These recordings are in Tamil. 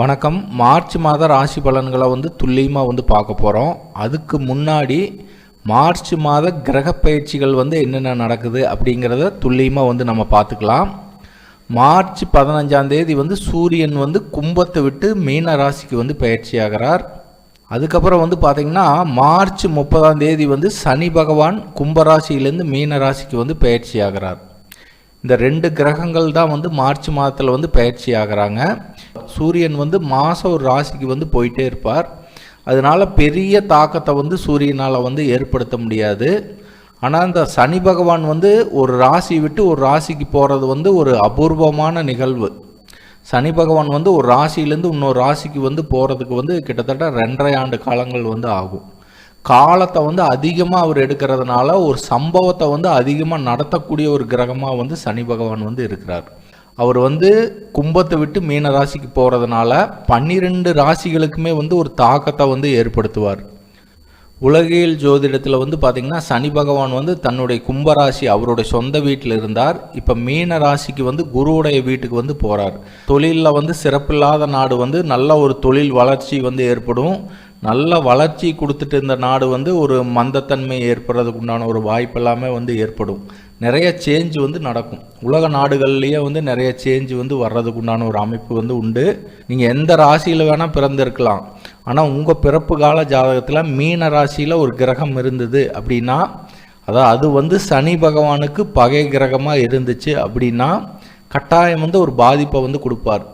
வணக்கம். மார்ச் மாத ராசி பலன்களை வந்து துல்லியமாக வந்து பார்க்க போகிறோம் அதுக்கு முன்னாடி மார்ச் மாத கிரக பயிற்சிகள் வந்து என்னென்ன நடக்குது அப்படிங்கிறத துல்லியமாக வந்து நம்ம பார்த்துக்கலாம். மார்ச் பதினஞ்சாம் தேதி வந்து சூரியன் வந்து கும்பத்தை விட்டு மீன ராசிக்கு வந்து பயிற்சி ஆகிறார். அதுக்கப்புறம் வந்து பார்த்திங்கன்னா மார்ச் முப்பதாம் தேதி வந்து சனி பகவான் கும்பராசியிலேருந்து மீன ராசிக்கு வந்து பயிற்சி ஆகிறார். இந்த ரெண்டு கிரகங்கள் தான் வந்து மார்ச் மாதத்தில் வந்து பயிற்சி ஆகிறாங்க. சூரியன் வந்து மாதம் ஒரு ராசிக்கு வந்து போயிட்டே இருப்பார். அதனால பெரிய தாக்கத்தை வந்து சூரியனால் வந்து ஏற்படுத்த முடியாது. ஆனால் இந்த சனி பகவான் வந்து ஒரு ராசி விட்டு ஒரு ராசிக்கு போகிறது வந்து ஒரு அபூர்வமான நிகழ்வு. சனி பகவான் வந்து ஒரு ராசியிலேருந்து இன்னொரு ராசிக்கு வந்து போகிறதுக்கு வந்து கிட்டத்தட்ட ரெண்டரை ஆண்டு காலங்கள் வந்து ஆகும். காலத்தை வந்து அதிகமாக அவர் எடுக்கிறதுனால ஒரு சம்பவத்தை வந்து அதிகமாக நடத்தக்கூடிய ஒரு கிரகமாக வந்து சனி பகவான் வந்து இருக்கிறார். அவர் வந்து கும்பத்தை விட்டு மீன ராசிக்கு போகிறதுனால பன்னிரெண்டு ராசிகளுக்குமே வந்து ஒரு தாக்கத்தை வந்து ஏற்படுத்துவார். உலகியல் ஜோதிடத்தில் வந்து பார்த்திங்கன்னா சனி பகவான் வந்து தன்னுடைய கும்பராசி அவருடைய சொந்த வீட்டில் இருந்தார். இப்போ மீன ராசிக்கு வந்து குருவுடைய வீட்டுக்கு வந்து போகிறார் தொழிலில் வந்து சிறப்பில்லாத நாடு வந்து நல்ல ஒரு தொழில் வளர்ச்சி வந்து ஏற்படும். நல்ல வளர்ச்சி கொடுத்துட்டு இருந்த நாடு வந்து ஒரு மந்தத்தன்மை ஏற்படுறதுக்கு உண்டான ஒரு வாய்ப்பு எல்லாமே வந்து ஏற்படும். நிறைய சேஞ்ச் வந்து நடக்கும். உலக நாடுகள்லேயே வந்து நிறைய சேஞ்ச் வந்து வர்றதுக்கு உண்டான ஒரு அமைப்பு வந்து உண்டு. நீங்கள் எந்த ராசியில் வேணால் பிறந்திருக்கலாம். ஆனால் உங்கள் பிறப்பு கால ஜாதகத்தில் மீன ராசியில் ஒரு கிரகம் இருந்தது அப்படின்னா அதாவது அது வந்து சனி பகவானுக்கு பகை கிரகமாக இருந்துச்சு அப்படின்னா கட்டாயம் வந்து ஒரு பாதிப்பை வந்து கொடுப்பார்.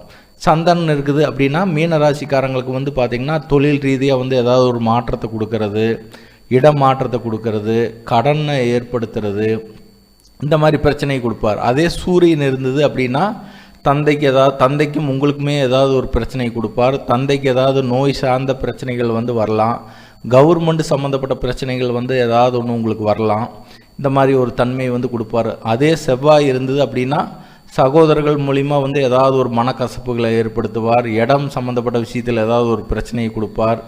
சந்தனம் இருக்குது அப்படின்னா மீன ராசிக்காரங்களுக்கு வந்து பார்த்திங்கன்னா தொழில் ரீதியாக வந்து ஏதாவது ஒரு மாற்றத்தை கொடுக்கறது இடம் மாற்றத்தை கொடுக்கறது கடனை ஏற்படுத்துறது இந்த மாதிரி பிரச்சனையை கொடுப்பார். அதே சூரியன் இருந்தது அப்படின்னா தந்தைக்கு ஏதாவது தந்தைக்கும் உங்களுக்குமே ஏதாவது ஒரு பிரச்சனை கொடுப்பார். தந்தைக்கு ஏதாவது நோய் சார்ந்த பிரச்சனைகள் வந்து வரலாம். கவர்மெண்ட் சம்மந்தப்பட்ட பிரச்சனைகள் வந்து ஏதாவது ஒன்று உங்களுக்கு வரலாம். இந்த மாதிரி ஒரு தன்மை வந்து கொடுப்பார். அதே செவ்வாய் இருந்தது அப்படின்னா சகோதரர்கள் மூலிமா வந்து ஏதாவது ஒரு மனக்கசப்புகளை ஏற்படுத்துவார். இடம் சம்மந்தப்பட்ட விஷயத்தில் ஏதாவது ஒரு பிரச்சனையை கொடுப்பார்.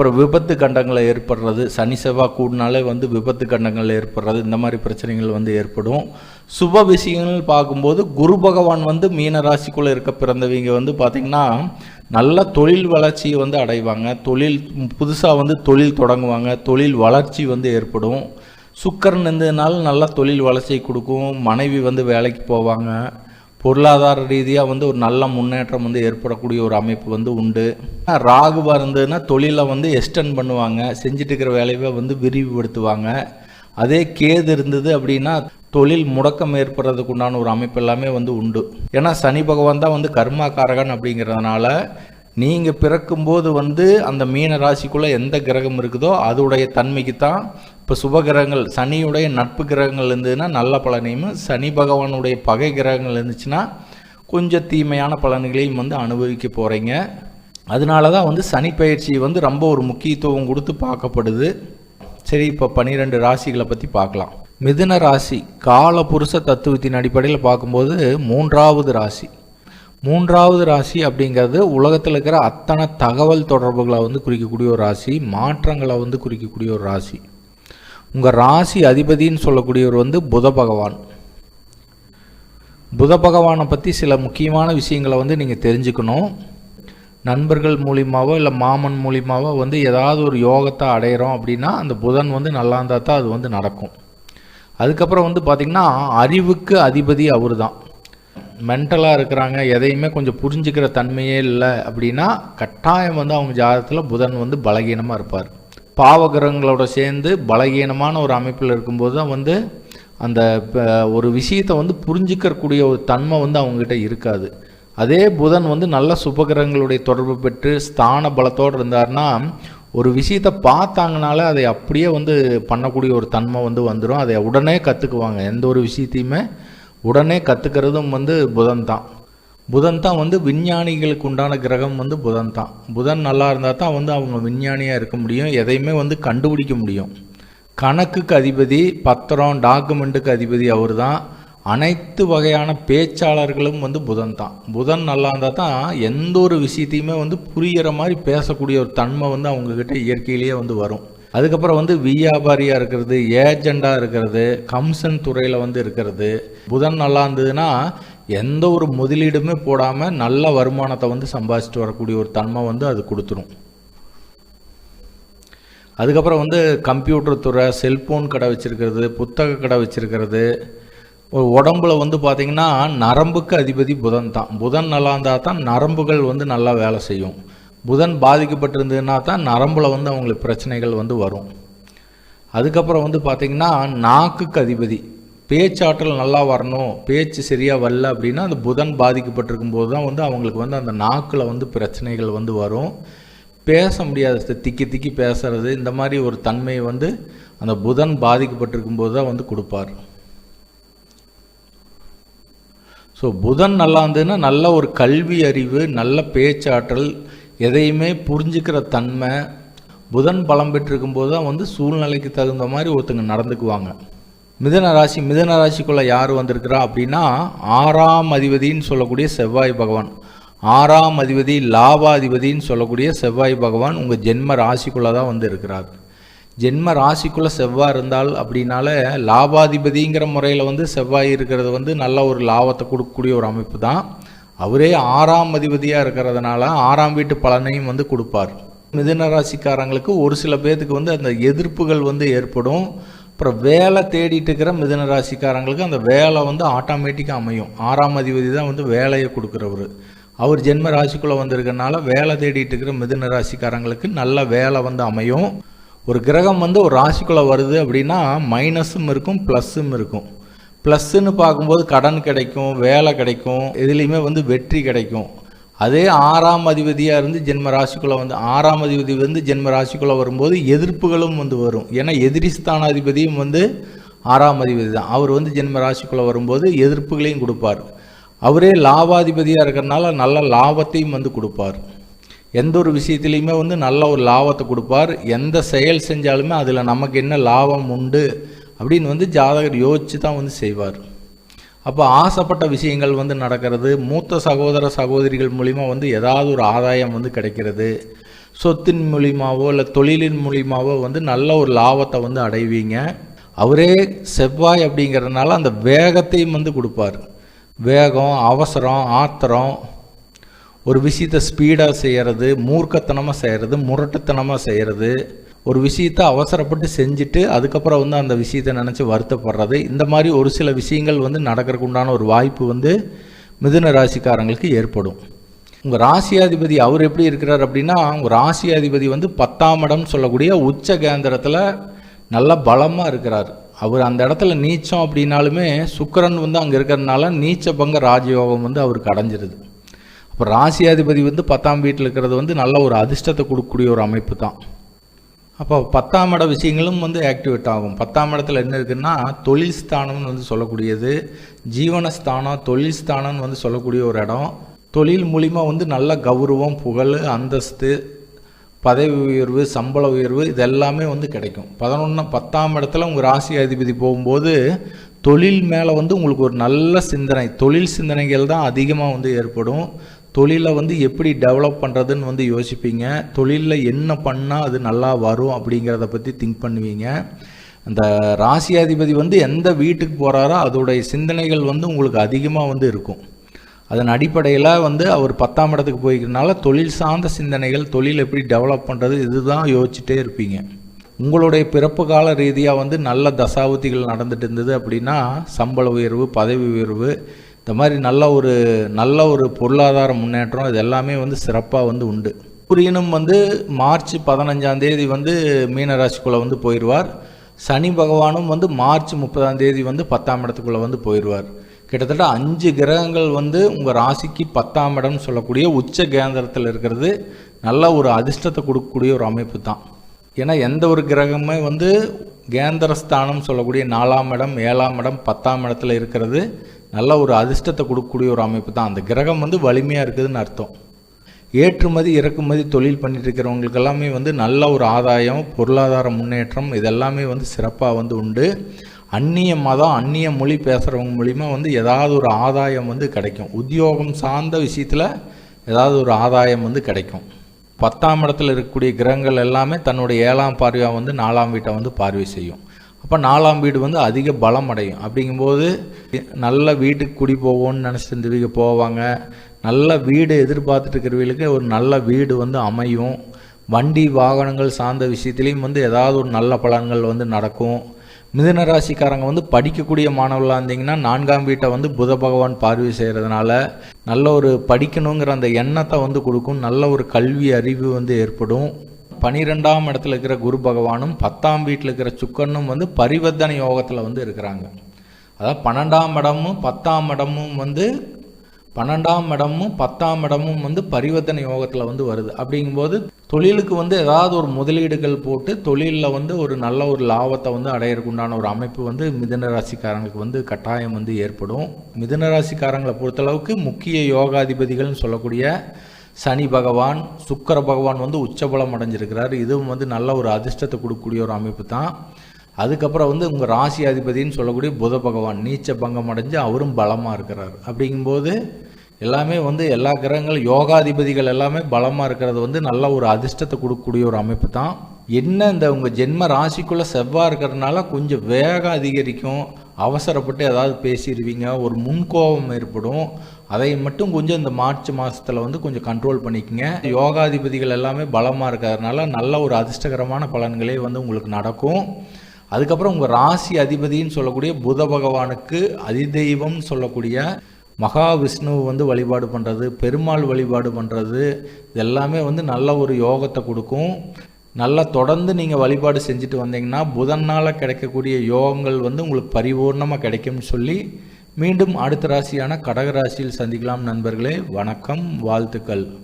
அப்புறம் விபத்து கண்டங்களை ஏற்படுறது சனி செவ்வாய் கூடினாலே வந்து விபத்து கண்டங்கள் ஏற்படுறது இந்த மாதிரி பிரச்சனைகள் வந்து ஏற்படும். சுப விஷயங்கள் பார்க்கும்போது குரு பகவான் வந்து மீன ராசிக்குள்ளே இருக்க பிறந்தவங்க வந்து பார்த்திங்கன்னா நல்ல தொழில் வளர்ச்சியை வந்து அடைவாங்க. தொழில் புதுசாக வந்து தொழில் தொடங்குவாங்க. தொழில் வளர்ச்சி வந்து ஏற்படும். சுக்கரன் இருந்ததுனால நல்லா தொழில் வளர்ச்சியை கொடுக்கும். மனைவி வந்து வேலைக்கு போவாங்க. பொருளாதார ரீதியாக வந்து ஒரு நல்ல முன்னேற்றம் வந்து ஏற்படக்கூடிய ஒரு அமைப்பு வந்து உண்டு. ராகு இருந்ததுன்னா தொழிலை வந்து எக்ஸ்டெண்ட் பண்ணுவாங்க. செஞ்சுட்டு இருக்கிற வேலையை வந்து விரிவுபடுத்துவாங்க. அதே கேது இருந்தது அப்படின்னா தொழில் முடக்கம் ஏற்படுறதுக்கு உண்டான ஒரு அமைப்பு எல்லாமே வந்து உண்டு. ஏன்னா சனி பகவான் தான் வந்து கர்மாக்காரகன் அப்படிங்கிறதுனால நீங்கள் பிறக்கும்போது வந்து அந்த மீன ராசிக்குள்ளே எந்த கிரகம் இருக்குதோ அதோடைய தன்மைக்கு தான் இப்போ சுப கிரகங்கள் சனியுடைய நட்பு கிரகங்கள் இருந்ததுன்னா நல்ல பலனையும் சனி பகவானுடைய பகை கிரகங்கள் இருந்துச்சுன்னா கொஞ்சம் தீமையான பலன்களையும் வந்து அனுபவிக்க போகிறீங்க அதனால தான் வந்து சனி பயிற்சி வந்து ரொம்ப ஒரு முக்கியத்துவம் கொடுத்து பார்க்கப்படுது. சரி இப்போ பன்னிரெண்டு ராசிகளை பற்றி பார்க்கலாம். மிதுன ராசி கால புருஷ தத்துவத்தின் அடிப்படையில் பார்க்கும்போது மூன்றாவது ராசி. மூன்றாவது ராசி அப்படிங்கிறது உலகத்தில் இருக்கிற அத்தனை தகவல் தொடர்புகளை வந்து குறிக்கக்கூடிய ஒரு ராசி மாற்றங்களை வந்து குறிக்கக்கூடிய ஒரு ராசி. உங்கள் ராசி அதிபதின்னு சொல்லக்கூடியவர் வந்து புத பகவான். புத பகவானை பற்றி சில முக்கியமான விஷயங்களை வந்து நீங்கள் தெரிஞ்சுக்கணும். நண்பர்கள் மூலியமாகவோ இல்லை மாமன் மூலியமாகவோ வந்து ஏதாவது ஒரு யோகத்தை அடையிறோம் அப்படின்னா அந்த புதன் வந்து நல்லா இருந்தால் தான் அது வந்து நடக்கும். அதுக்கப்புறம் வந்து பார்த்திங்கன்னா அறிவுக்கு அதிபதி அவர் தான் மென்டலாக இருக்கிறாங்க எதையுமே கொஞ்சம் புரிஞ்சுக்கிற தன்மையே இல்லை அப்படின்னா கட்டாயம் வந்து அவங்க ஜாதகத்தில் புதன் வந்து பலகீனமாக இருப்பார். பாவகிரகங்களோட சேர்ந்து பலகீனமான ஒரு அமைப்பில் இருக்கும்போது தான் வந்து அந்த ஒரு விஷயத்தை வந்து புரிஞ்சிக்கக்கூடிய ஒரு தன்மை வந்து அவங்ககிட்ட இருக்காது. அதே புதன் வந்து நல்ல சுபகிரகங்களுடைய தொடர்பு பெற்று ஸ்தான பலத்தோடு இருந்தார்னா ஒரு விஷயத்தை பார்த்தாங்கனால அதை அப்படியே வந்து பண்ணக்கூடிய ஒரு தன்மை வந்து வந்துடும் அதை உடனே கற்றுக்குவாங்க எந்த ஒரு விஷயத்தையுமே உடனே கற்றுக்கிறதும் வந்து புதன் தான் புதன் தான் வந்து விஞ்ஞானிகளுக்கு உண்டான கிரகம் வந்து புதன் தான் புதன் நல்லா இருந்தால் தான் வந்து அவங்க விஞ்ஞானியாக இருக்க முடியும் எதையுமே வந்து கண்டுபிடிக்க முடியும். கணக்குக்கு அதிபதி பத்திரம் டாக்குமெண்ட்டுக்கு அதிபதி அவர் தான் அனைத்து வகையான பேச்சாளர்களும் வந்து புதன் தான் புதன் நல்லா இருந்தால் தான் எந்த ஒரு விஷயத்தையுமே வந்து புரிகிற மாதிரி பேசக்கூடிய ஒரு தன்மை வந்து அவங்கக்கிட்ட இயற்கையிலேயே வந்து வரும். அதுக்கப்புறம் வந்து வியாபாரியாக இருக்கிறது ஏஜெண்டாக இருக்கிறது கம்சன் துறையில் வந்து இருக்கிறது. புதன் நல்லா இருந்ததுன்னா எந்த ஒரு முதலீடுமே போடாமல் நல்ல வருமானத்தை வந்து சம்பாதிச்சுட்டு வரக்கூடிய ஒரு தன்மை வந்து அது கொடுத்துரும். அதுக்கப்புறம் வந்து கம்ப்யூட்டர் துறை செல்ஃபோன் கடை வச்சுருக்கிறது புத்தக கடை வச்சுருக்கிறது. உடம்புல வந்து பார்த்திங்கன்னா நரம்புக்கு அதிபதி புதன் தான். புதன் நல்லா இருந்தால் தான் நரம்புகள் வந்து நல்லா வேலை செய்யும். புதன் பாதிக்கப்பட்டிருந்ததுன்னா தான் நரம்பில் வந்து அவங்களுக்கு பிரச்சனைகள் வந்து வரும். அதுக்கப்புறம் வந்து பார்த்திங்கன்னா நாக்குக்கு அதிபதி. பேச்சாற்றல் நல்லா வரணும் பேச்சு சரியாக வரல அப்படின்னா அந்த புதன் பாதிக்கப்பட்டிருக்கும் போது தான் வந்து அவங்களுக்கு வந்து அந்த நாக்கில் வந்து பிரச்சனைகள் வந்து வரும். பேச முடியாத திக்கி திக்கி பேசுறது இந்த மாதிரி ஒரு தன்மையை வந்து அந்த புதன் பாதிக்கப்பட்டிருக்கும் போது தான் வந்து கொடுப்பார். ஸோ புதன் நல்லா இருந்ததுன்னா நல்ல ஒரு கல்வி அறிவு நல்ல பேச்சாற்றல் எதையுமே புரிஞ்சுக்கிற தன்மை புதன் பலம் பெற்றிருக்கும் போது தான் வந்து சூழ்நிலைக்கு தகுந்த மாதிரி ஒருத்தங்க நடந்துக்குவாங்க. மிதன ராசி மிதன ராசிக்குள்ளே யார் வந்திருக்கிறா அப்படின்னா ஆறாம் அதிபதின்னு சொல்லக்கூடிய செவ்வாய் பகவான். ஆறாம் அதிபதி லாபாதிபதின்னு சொல்லக்கூடிய செவ்வாய் பகவான் உங்கள் ஜென்ம ராசிக்குள்ளே தான் வந்து இருக்கிறார். ஜென்ம ராசிக்குள்ளே செவ்வாய் இருந்தால் அப்படின்னால லாபாதிபதிங்கிற முறையில் வந்து செவ்வாய் இருக்கிறது வந்து நல்ல ஒரு லாபத்தை கொடுக்கக்கூடிய ஒரு அமைப்பு தான். அவரே ஆறாம் அதிபதியாக இருக்கிறதுனால ஆறாம் வீட்டு பலனையும் வந்து கொடுப்பார். மிதுன ராசிக்காரங்களுக்கு ஒரு சில பேர்த்துக்கு வந்து அந்த எதிர்ப்புகள் வந்து ஏற்படும். அப்புறம் வேலை தேடிட்டு இருக்கிற மிதுன ராசிக்காரங்களுக்கு அந்த வேலை வந்து ஆட்டோமேட்டிக்காக அமையும். ஆறாம் அதிபதி தான் வந்து வேலையை கொடுக்குறவர். அவர் ஜென்ம ராசிக்குள்ளே வந்திருக்கனால வேலை தேடிட்டு இருக்கிற மிதுன ராசிக்காரங்களுக்கு நல்ல வேலை வந்து அமையும். ஒரு கிரகம் வந்து ஒரு ராசிக்குள்ளே வருது அப்படின்னா மைனஸும் இருக்கும் ப்ளஸ்ஸும் இருக்கும். ப்ளஸ்ஸுன்னு பார்க்கும்போது கடன் கிடைக்கும் வேலை கிடைக்கும் எதுலேயுமே வந்து வெற்றி கிடைக்கும். அதே ஆறாம் அதிபதியாக இருந்து ஜென்ம ராசிக்குள்ளே வந்து ஆறாம் அதிபதி வந்து ஜென்ம ராசிக்குள்ளே வரும்போது எதிர்ப்புகளும் வந்து வரும். ஏன்னா எதிரிஸ்தானாதிபதியும் வந்து ஆறாம் அதிபதி தான். அவர் வந்து ஜென்ம ராசிக்குள்ளே வரும்போது எதிர்ப்புகளையும் கொடுப்பார். அவரே லாபாதிபதியாக இருக்கிறனால நல்ல லாபத்தையும் வந்து கொடுப்பார். எந்த ஒரு விஷயத்துலையுமே வந்து நல்ல ஒரு லாபத்தை கொடுப்பார். எந்த செயல் செஞ்சாலுமே அதில் நமக்கு என்ன லாபம் உண்டு அப்படின்னு வந்து ஜாதகர் யோசித்து தான் வந்து செய்வார். அப்போ ஆசைப்பட்ட விஷயங்கள் வந்து நடக்கிறது மூத்த சகோதர சகோதரிகள் மூலிமா வந்து ஏதாவது ஒரு ஆதாயம் வந்து கிடைக்கிறது சொத்தின் மூலியமாவோ இல்லை தொழிலின் மூலியமாவோ வந்து நல்ல ஒரு லாபத்தை வந்து அடைவீங்க. அவரே செவ்வாய் அப்படிங்கிறதுனால அந்த வேகத்தையும் வந்து கொடுப்பார். வேகம் அவசரம் ஆத்திரம் ஒரு விஷயத்தை ஸ்பீடாக செய்கிறது மூர்க்கத்தனமாக செய்கிறது முரட்டுத்தனமாக செய்கிறது ஒரு விஷயத்தை அவசரப்பட்டு செஞ்சுட்டு அதுக்கப்புறம் வந்து அந்த விஷயத்தை நினச்சி வருத்தப்படுறது. இந்த மாதிரி ஒரு சில விஷயங்கள் வந்து நடக்கிறதுக்கு உண்டான ஒரு வாய்ப்பு வந்து மிதுன ராசிக்காரங்களுக்கு ஏற்படும். உங்கள் ராசியாதிபதி அவர் எப்படி இருக்கிறார் அப்படின்னா உங்கள் ராசியாதிபதி வந்து பத்தாம் இடம் சொல்லக்கூடிய உச்ச கேந்திரத்தில் நல்ல பலமாக இருக்கிறார். அவர் அந்த இடத்துல நீச்சம் அப்படின்னாலுமே சுக்கரன் வந்து அங்கே இருக்கிறதுனால நீச்ச பங்க ராஜயோகம் வந்து அவருக்கு அடைஞ்சிருது. அப்போ ராசியாதிபதி வந்து பத்தாம் வீட்டில் இருக்கிறது வந்து நல்ல ஒரு அதிர்ஷ்டத்தை கொடுக்கக்கூடிய ஒரு அமைப்பு தான். அப்போ பத்தாம் இட விஷயங்களும் வந்து ஆக்டிவேட் ஆகும். பத்தாம் இடத்துல என்ன இருக்குன்னா தொழில் ஸ்தானம்னு வந்து சொல்லக்கூடியது ஜீவனஸ்தானம் தொழில் ஸ்தானம்னு வந்து சொல்லக்கூடிய ஒரு இடம். தொழில் மூலிமா வந்து நல்ல கௌரவம் புகழ் அந்தஸ்து பதவி உயர்வு சம்பள உயர்வு இதெல்லாமே வந்து கிடைக்கும். பதினொன்று பத்தாம் இடத்துல உங்கள் ராசி அதிபதி போகும்போது தொழில் மேலே வந்து உங்களுக்கு ஒரு நல்ல சிந்தனை. தொழில் சிந்தனைகள் தான் அதிகமாக வந்து ஏற்படும். தொழிலை வந்து எப்படி டெவலப் பண்ணுறதுன்னு வந்து யோசிப்பீங்க. தொழிலில் என்ன பண்ணால் அது நல்லா வரும் அப்படிங்கிறத பற்றி திங்க் பண்ணுவீங்க. அந்த ராசியாதிபதி வந்து எந்த வீட்டுக்கு போகிறாரோ அதோடைய சிந்தனைகள் வந்து உங்களுக்கு அதிகமாக வந்து இருக்கும். அதன் அடிப்படையில் வந்து அவர் பத்தாம் இடத்துக்கு போய்க்கிறனால தொழில் சார்ந்த சிந்தனைகள் தொழில் எப்படி டெவலப் பண்ணுறது இதுதான் யோசிச்சுட்டே இருப்பீங்க. உங்களுடைய பிறப்பு கால ரீதியாக வந்து நல்ல தசாபுத்திகள் நடந்துட்டு இருந்தது அப்படின்னா சம்பள உயர்வு பதவி உயர்வு இந்த மாதிரி நல்ல ஒரு நல்ல ஒரு பொருளாதார முன்னேற்றம் இது எல்லாமே வந்து சிறப்பாக வந்து உண்டு. சூரியனும் வந்து மார்ச் பதினஞ்சாம் தேதி வந்து மீனராசிக்குள்ளே வந்து போயிடுவார் சனி பகவானும் வந்து மார்ச் முப்பதாம் தேதி வந்து பத்தாம் இடத்துக்குள்ளே வந்து போயிடுவார் கிட்டத்தட்ட அஞ்சு கிரகங்கள் வந்து உங்கள் ராசிக்கு பத்தாம் இடம்னு சொல்லக்கூடிய உச்ச கேந்திரத்தில் இருக்கிறது. நல்ல ஒரு அதிர்ஷ்டத்தை கொடுக்கக்கூடிய ஒரு அமைப்பு தான். ஏன்னா எந்த ஒரு கிரகமே வந்து கேந்திரஸ்தானம் சொல்லக்கூடிய நாலாம் இடம் ஏழாம் இடம் பத்தாம் இடத்துல இருக்கிறது. நல்ல ஒரு அதிர்ஷ்டத்தை கொடுக்கக்கூடிய ஒரு அமைப்பு தான். அந்த கிரகம் வந்து வலிமையாக இருக்குதுன்னு அர்த்தம். ஏற்றுமதி இறக்குமதி தொழில் பண்ணிட்டு இருக்கிறவங்களுக்கு எல்லாமே வந்து நல்ல ஒரு ஆதாயம் பொருளாதார முன்னேற்றம் இதெல்லாமே வந்து சிறப்பாக வந்து உண்டு. அந்நிய மதம் அந்நிய மொழி பேசுகிறவங்க மூலிமா வந்து ஏதாவது ஒரு ஆதாயம் வந்து கிடைக்கும். உத்தியோகம் சார்ந்த விஷயத்தில் ஏதாவது ஒரு ஆதாயம் வந்து கிடைக்கும். பத்தாம் இடத்துல இருக்கக்கூடிய கிரகங்கள் எல்லாமே தன்னுடைய ஏழாம் பார்வையாக வந்து நாலாம் வீட்டை வந்து பார்வை செய்யும். அப்போ நாலாம் வீடு வந்து அதிக பலம் அடையும் அப்படிங்கும்போது நல்ல வீட்டுக்கு குடி போவோம்னு நினச்சிட்டு இருந்தவங்க போவாங்க. நல்ல வீடு எதிர்பார்த்துட்டு இருக்கிறவங்களுக்கு ஒரு நல்ல வீடு வந்து அமையும். வண்டி வாகனங்கள் சார்ந்த விஷயத்துலேயும் வந்து ஏதாவது ஒரு நல்ல பலன்கள் வந்து நடக்கும். மிதுன ராசிக்காரங்க வந்து படிக்கக்கூடிய மாணவர்களாக இருந்தீங்கன்னா நான்காம் வீட்டை வந்து புத பகவான் பார்வை செய்கிறதுனால நல்ல ஒரு படிக்கணுங்கிற அந்த எண்ணத்தை வந்து கொடுக்கும். நல்ல ஒரு கல்வி அறிவு வந்து ஏற்படும். பனிரெண்டாம் இடத்துல இருக்கிற குரு பகவானும் பத்தாம் வீட்டில் இருக்கிற சுக்கரனும் வந்து பரிவர்த்தனை யோகத்தில் வந்து இருக்கிறாங்க. அதாவது பன்னெண்டாம் இடமும் பத்தாம் இடமும் வந்து பன்னெண்டாம் இடமும் பத்தாம் இடமும் வந்து பரிவர்த்தனை யோகத்தில் வந்து வருது. அப்படிங்கும்போது தொழிலுக்கு வந்து ஏதாவது ஒரு முதலீடுகள் போட்டு தொழிலில் வந்து ஒரு நல்ல ஒரு லாபத்தை வந்து அடையிறதுக்கு உண்டான ஒரு அமைப்பு வந்து மிதன ராசிக்காரங்களுக்கு வந்து கட்டாயம் வந்து ஏற்படும். மிதன ராசிக்காரங்களை பொறுத்தளவுக்கு முக்கிய யோகாதிபதிகள்னு சொல்லக்கூடிய சனி பகவான் சுக்கர பகவான் வந்து உச்சபலம் அடைஞ்சிருக்கிறார். இதுவும் வந்து நல்ல ஒரு அதிர்ஷ்டத்தை கொடுக்கக்கூடிய ஒரு அமைப்பு தான். அதுக்கப்புறம் வந்து உங்கள் ராசி அதிபதினு சொல்லக்கூடிய புத பகவான் நீச்ச பங்கம் அடைஞ்சு அவரும் பலமாக இருக்கிறார். அப்படிங்கும்போது எல்லாமே வந்து எல்லா கிரகங்கள் யோகாதிபதிகள் எல்லாமே பலமாக இருக்கிறது வந்து நல்ல ஒரு அதிர்ஷ்டத்தை கொடுக்கக்கூடிய ஒரு அமைப்பு தான். என்ன இந்த உங்கள் ஜென்ம ராசிக்குள்ளே செவ்வாய் இருக்கிறதுனால கொஞ்சம் வேகம் அதிகரிக்கும். அவசரப்பட்டு ஏதாவது பேசிடுவீங்க ஒரு முன்கோபம் ஏற்படும். அதை மட்டும் கொஞ்சம் இந்த மார்ச் மாதத்தில் வந்து கொஞ்சம் கண்ட்ரோல் பண்ணிக்கங்க. யோகாதிபதிகள் எல்லாமே பலமாக இருக்கிறதுனால நல்ல ஒரு அதிர்ஷ்டகரமான பலன்களே வந்து உங்களுக்கு நடக்கும். அதுக்கப்புறம் உங்கள் ராசி அதிபதின்னு சொல்லக்கூடிய புத பகவானுக்கு அதிதெய்வம்னு சொல்லக்கூடிய மகாவிஷ்ணுவை வந்து வழிபாடு பண்ணுறது பெருமாள் வழிபாடு பண்ணுறது இதெல்லாமே வந்து நல்ல ஒரு யோகத்தை கொடுக்கும். நல்லா தொடர்ந்து நீங்கள் வழிபாடு செஞ்சுட்டு வந்தீங்கன்னா புதனால் கிடைக்கக்கூடிய யோகங்கள் வந்து உங்களுக்கு பரிபூர்ணமாக கிடைக்கும்னு சொல்லி மீண்டும் அடுத்த ராசியான கடக ராசியில் சந்திக்கலாம் நண்பர்களே. வணக்கம். வாழ்த்துக்கள்.